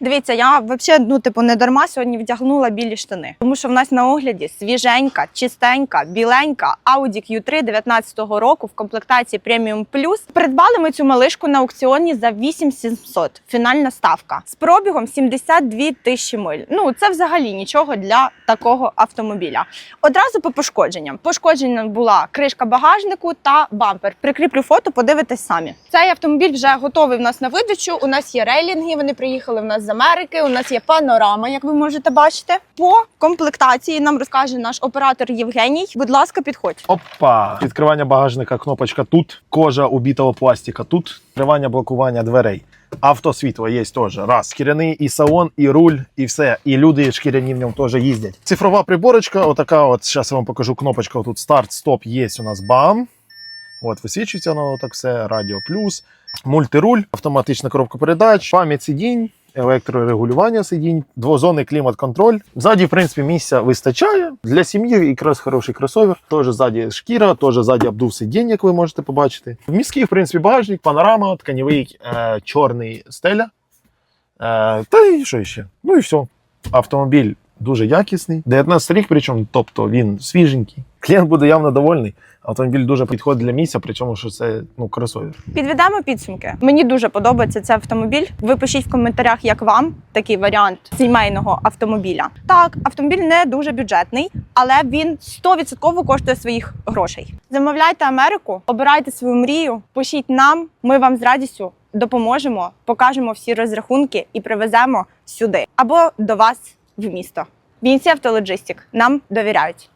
Дивіться, я взагалі, ну, типу, не дарма сьогодні вдягнула білі штани, тому що в нас на огляді свіженька, чистенька, біленька Audi Q3 19-го року в комплектації Premium Plus. Придбали ми цю малишку на аукціоні за 8700. Фінальна ставка з пробігом 72 тисячі миль. Ну це взагалі нічого для такого автомобіля. Одразу по пошкодженням. Пошкоджена була кришка багажнику та бампер. Прикріплю фото, подивитесь самі. Цей автомобіль вже готовий в нас на видачу. У нас є рейлінги. Вони приїхали в нас з Америки. У нас є панорама, як ви можете бачити. По комплектації нам розкаже наш оператор Євгеній. Будь ласка, підходь. Опа! Відкривання багажника, кнопочка тут, кожа убитого пластика тут, відкривання блокування дверей. Автосвітло є теж. Раз. Шкіряний і салон, і руль, і все. І люди шкіряні в ньому теж їздять. Цифрова приборочка, отака от, зараз я вам покажу кнопочка. Тут старт, стоп, є у нас бам. От, висвічується воно так все, радіо плюс, мультируль, автоматична коробка передач, пам'ять сидінь, електрорегулювання сидінь, двозонний клімат-контроль. Ззаді, в принципі, місця вистачає. Для сім'ї якраз хороший кросовер. Теж ззаді шкіра, теж ззаді обдув сидінь, як ви можете побачити. В міський, в принципі, багажник, панорама, тканівий е, чорний стеля. Е, та і що ще? Ну і все. Автомобіль дуже якісний. 19 рік, причому, тобто він свіженький. Клієнт буде явно довольний. Автомобіль дуже підходить для місця, причому що це ну кросовер. Підведемо підсумки. Мені дуже подобається цей автомобіль. Ви пишіть в коментарях, як вам такий варіант сімейного автомобіля. Так, автомобіль не дуже бюджетний, але він 100% коштує своїх грошей. Замовляйте Америку, обирайте свою мрію, пишіть нам. Ми вам з радістю допоможемо, покажемо всі розрахунки і привеземо сюди або до вас в місто. Бійці Автологистік нам довіряють.